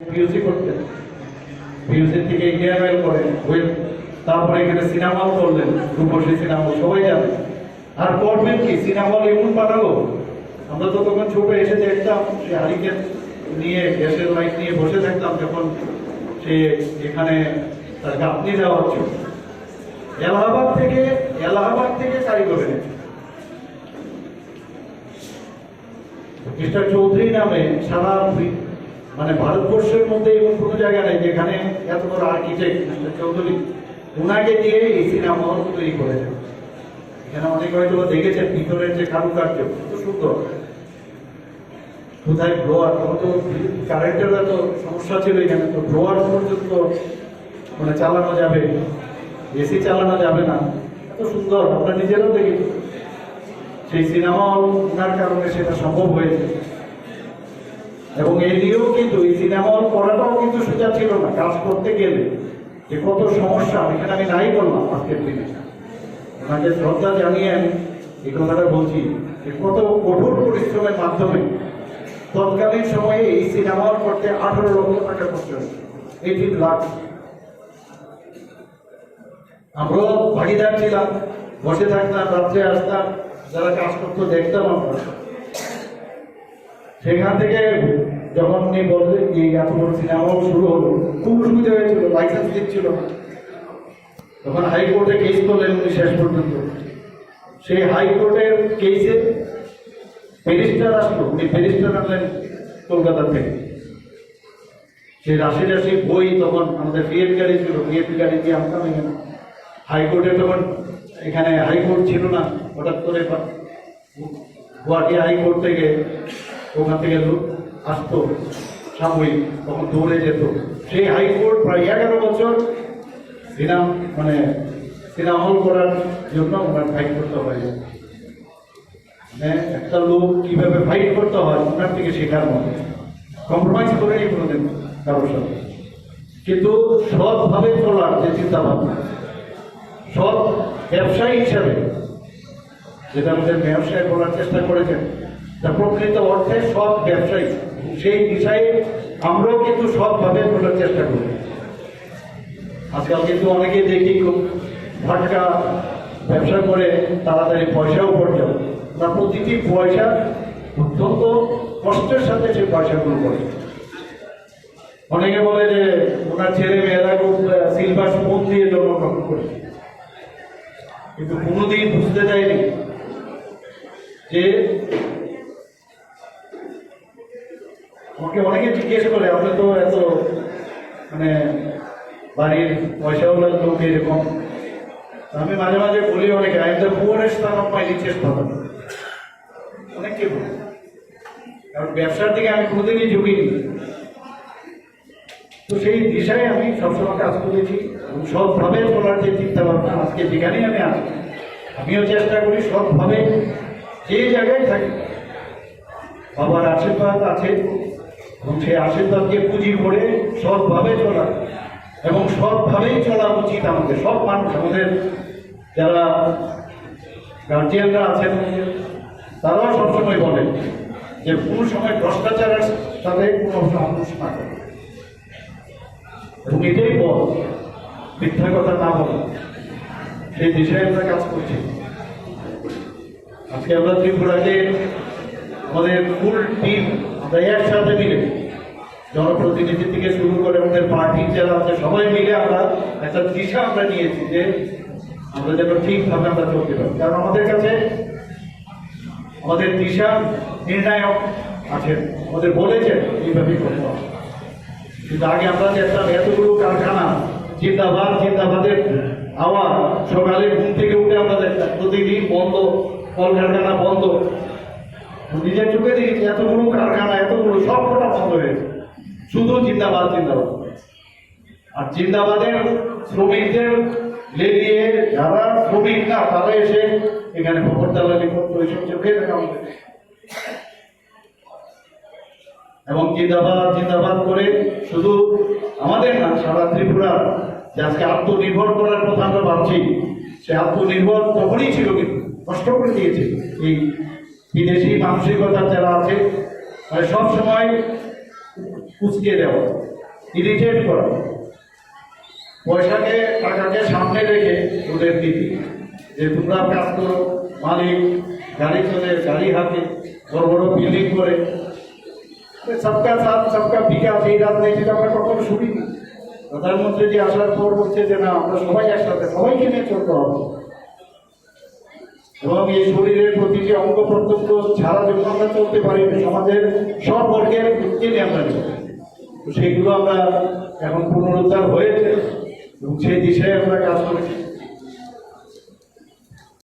PUC করতেন। PUC থেকে Indian করেন হয়ে তারপরে এখানে সিনেমা হল করলেন, রূপসী সিনেমা সবাই জানে আর করবেন কি? সিনেমা এমন বানালো, আমরা তো তখন ছোট এসে দেখতাম, সে হারিকেন নিয়ে, গ্যাসের লাইট নিয়ে বসে থাকতাম যখন সে এখানে তার গাপনি দেওয়া হচ্ছে এলাহাবাদ থেকে এলাহাবাদ থেকে কারিগর মিস্টার চৌধুরী নামে সারা মানে ভারতবর্ষের মধ্যে এমন কোনো জায়গা নেই যেখানে এত বড় আর্কিটেক্ট চৌধুরী ওনাকে দিয়ে এই সিনেমা হল তৈরি করেছেন। এখানে অনেক হয়তো দেখেছেন, ভিতরের যে কারুকার্য, কত সুন্দর। কোথায় ব্লোয়ার তখন তো কারেন্টের এত সমস্যা ছিল এখানে, তো ব্লোয়ার পর্যন্ত মানে চালানো যাবে এসি চালানো যাবে না। এত সুন্দর আমরা নিজেরাও দেখেছি সেই সিনেমা হল ওনার কারণে সেটা সম্ভব হয়েছে। এবং এই দিয়েও কিন্তু এই সিনেমা হল করাটাও কিন্তু সোজা ছিল না, কাজ করতে গেলে। যে কত সমস্যা এখানে আমি নাই করলাম আজকের দিনে। ওনাকে শ্রদ্ধা জানিয়ে আমি এই কথাটা বলছি যে কত কঠোর পরিশ্রমের মাধ্যমে তৎকালীন সময়ে এই সিনেমা হল করতে আঠারো লক্ষ টাকা খরচ হয়েছে। এইটিন লাখ আমরাও ভাগিদার ছিলাম, বসে থাকতাম, রাত্রে আসতাম, যারা কাজ করতো দেখতাম আমরা। সেখান থেকে যখন উনি বললেন যে এত বড় সিনেমা হল শুরু হলো, খুব সুবিধা হয়েছিল লাইসেন্স দিচ্ছিল তখন হাইকোর্টে কেস করলেন উনি শেষ পর্যন্ত। সেই হাইকোর্টের কেসে ব্যারিস্টার আসলো, উনি ব্যারিস্টার আনলেন কলকাতা থেকে। সেই রাশি রাশি বই তখন আমাদের বিএড গাড়ি ছিল বিএড গাড়ি দিয়ে আনতাম এখানে। হাইকোর্টে তখন এখানে হাইকোর্ট ছিল না, হঠাৎ করে গুয়াহাটি হাইকোর্ট থেকে ওখান থেকে লোক আসতো সাময়িক, তখন দৌড়ে যেত। সেই হাইকোর্ট প্রায় এগারো বছর সিনাম মানে সিনেমা হল করার জন্য ওনার ফাইট করতে হয়। মানে একটা লোক কীভাবে ফাইট করতে হয়, ওনার থেকে শেখার মতো। কম্প্রোমাইজ করেনি কোনোদিন কারোর সাথে। কিন্তু সৎভাবে চলার যে চিন্তা ভাবনা সৎ ব্যবসায়ী হিসাবে যেটা আমাদের ব্যবসায় করার চেষ্টা করেছেন প্রকৃত অর্থে সৎ ব্যবসায়ী। সেই বিষয়ে আমরাও কিন্তু সৎভাবে করার চেষ্টা করি। আজকাল কিন্তু অনেকেই দেখি ফাটকা ব্যবসা করে তাড়াতাড়ি পয়সাও উপার্জন না প্রতিটি পয়সা অত্যন্ত কষ্টের সাথে সে পয়সাগুলো করে। অনেকে বলে যে ওনার ছেলে মেয়েরা খুব সিলভার স্পুন দিয়ে জন্মগ্রহণ করে। কিন্তু কোনোদিন বুঝতে চাইনি যে আমাকে অনেকে জিজ্ঞেস করে আপনি তো এত মানে বাড়ির পয়সাওয়ালার লোক এরকম। আমি মাঝে মাঝে বলি অনেকে I the poorest of my richest father অনেককে বলি। কারণ ব্যবসার দিকে আমি কোনোদিনই ঝুঁকিনি। তো সেই দিশায় আমি সবসময় কাজ করেছি এবং সৎভাবে চলার যে চিন্তা ভাবনা আজকে যেখানেই আমি আছি, আমিও চেষ্টা করি সৎভাবে যে জায়গায় থাকি, বাবার আশীর্বাদ আছে এবং সেই আশীর্বাদকে পুঁজি করে সৎভাবে চলা। এবং সৎভাবেই চলা উচিত আমাদের। সব মানুষ, আমাদের যারা গার্জিয়ানরা আছেন, তারাও সবসময় বলেন যে কোনো সময় ভ্রষ্টাচারের সাথে কোনো মানুষ না করে। এবং এটাই বল। মিথ্যা কথা না বল। সেই দিশায় আমরা কাজ করছি। আজকে আমরা ত্রিপুরাকে আমাদের ফুল টিম আমরা একসাথে মিলে জনপ্রতিনিধি থেকে শুরু করে আমাদের পার্টি যারা আছে সবাই মিলে আমরা একটা দিশা আমরা নিয়েছি যে আমরা যেন ঠিকভাবে আমরা চলতে পারি। কারণ আমাদের কাছে আমাদের দিশা নির্ণায়ক আছেন, আমাদের বলেছেন এইভাবেই করতে হবে। কিন্তু আগে আমরা যে একটা এতগুলো কারখানা, জিন্দাবাদ, জিন্দাবাদের আওয়াজ সকালে ঘুম থেকে উঠে আমরা প্রতিদিন বন্ধ, কলকারখানা বন্ধ নিজের চোখে দেখেছি, এতগুলো কারখানা, এতগুলো, সব কটা বন্ধ হয়েছে। শুধু জিন্দাবাদ জিন্দাবাদ। আর জিন্দাবাদের শ্রমিকদের লেলিয়ে যারা শ্রমিক না, তারা এসে এখানে খবর দালালি করতো চোখে দেখা আমাদের এবং জিন্দাবাদ জিন্দাবাদ করে শুধু আমাদের না, সারা ত্রিপুরা যে আজকে আত্মনির্ভর করার কথা আমরা ভাবছি, সে আত্মনির্ভর তখনই ছিল কিন্তু কষ্ট করে দিয়েছে এই বিদেশি মানসিকতা যারা আছে সব সময় উচকে দেওয়া ইরিটেট করা। পয়সাকে, টাকাকে সামনে রেখে ওদের দিদি, যে তোমরা কাজ করো, মালিক, গাড়ি চলে, গাড়ি হাতে, বড় বড় বিল্ডিং করে। সবকা সাথ, সবকা বিকাশ, এই রাজনীতিটা আমরা কখনো শুনিনি। প্রধানমন্ত্রী যে আসার পর বলছে যে, না, আমরা সবাই একসাথে, সবাইকে নিয়ে চলতে হবে। এবং এই শরীরের প্রতিটি অঙ্গ প্রত্যঙ্গ ছাড়া যখন আমরা চলতে পারি, সমাজের সব বর্গের জেনে আমরা সেইগুলো আমরা এখন পুনরুদ্ধার হয়েছে এবং সেই দিশায় আমরা কাজ করেছি।